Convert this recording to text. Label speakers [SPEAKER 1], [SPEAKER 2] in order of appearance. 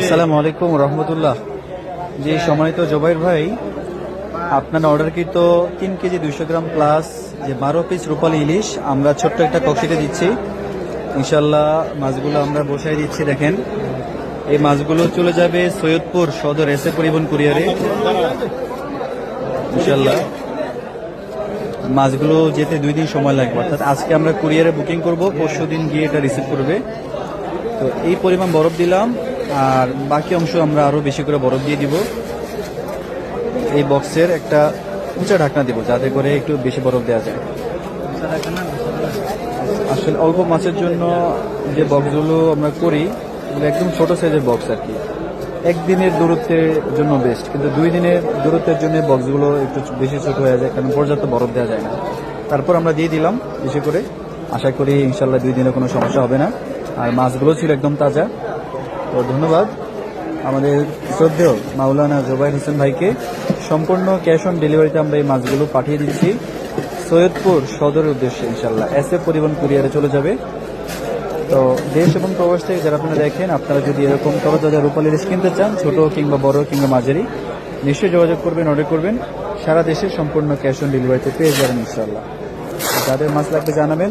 [SPEAKER 1] আসসালামু আলাইকুম রহমতুল্লাহ। যে সম্মানিত জবাইর ভাই, আপনার অর্ডারকৃত তিন কেজি দুইশো গ্রাম প্লাস যে বারো পিস রূপালী ইলিশ, আমরা ছোট্ট একটা কক্সিটে দিচ্ছি। ইনশাল্লাহ মাছগুলো আমরা বসাই দিচ্ছি, দেখেন। এই মাছগুলো চলে যাবে সৈয়দপুর সদর এসে পরিবহন কুরিয়ারে। ইনশাল্লাহ মাছগুলো যেতে দুই দিন সময় লাগবে। অর্থাৎ আজকে আমরা কুরিয়ারে বুকিং করব পরশু দিন গিয়ে এটা রিসিভ করবে। তো এই পরিমাণ বরফ দিলাম, আর বাকি অংশ আমরা আরও বেশি করে বরফ দিয়ে দিব। এই বক্সের একটা উঁচা ঢাকনা দিব, যাতে করে একটু বেশি বরফ দেওয়া যায়। আসলে অল্প মাছের জন্য যে বক্সগুলো আমরা করি, এগুলো একদম ছোট সাইজের বক্স আর কি। একদিনের দূরত্বের জন্য বেস্ট কিন্তু দুই দিনের দূরত্বের জন্য বক্সগুলো একটু বেশি ছোট হয়ে যায়, কারণ পর্যাপ্ত বরফ দেওয়া যায় না। তারপর আমরা দিয়ে দিলাম, বেশি করে। আশা করি ইনশাল্লাহ দুই দিনে কোনো সমস্যা হবে না। আর মাছগুলো ছিল একদম তাজা। তো ধন্যবাদ আমাদের শ্রদ্ধেয় মাওলানা জোবাইর হোসেন ভাইকে। সম্পূর্ণ ক্যাশ অন ডেলিভারিতে আমরা এই মাছগুলো পাঠিয়ে দিচ্ছি। সৈয়দপুর সদরের উদ্দেশ্যে ইনশাল্লাহ এস এ পরিবহন কুরিয়ারে চলে যাবে। তো দেশ এবং প্রবাস থেকে যারা আপনারা দেখেন, আপনারা যদি এরকম তরতাজা রূপালী ইলিশ কিনতে চান, ছোট কিংবা বড় কিংবা মাঝারি, নিশ্চয়ই যোগাযোগ করবেন অর্ডার করবেন। সারা দেশে সম্পূর্ণ ক্যাশ অন ডেলিভারিতে পেয়ে যাবেন ইনশাল্লাহ যাদের মাছ লাগবে জানাবেন।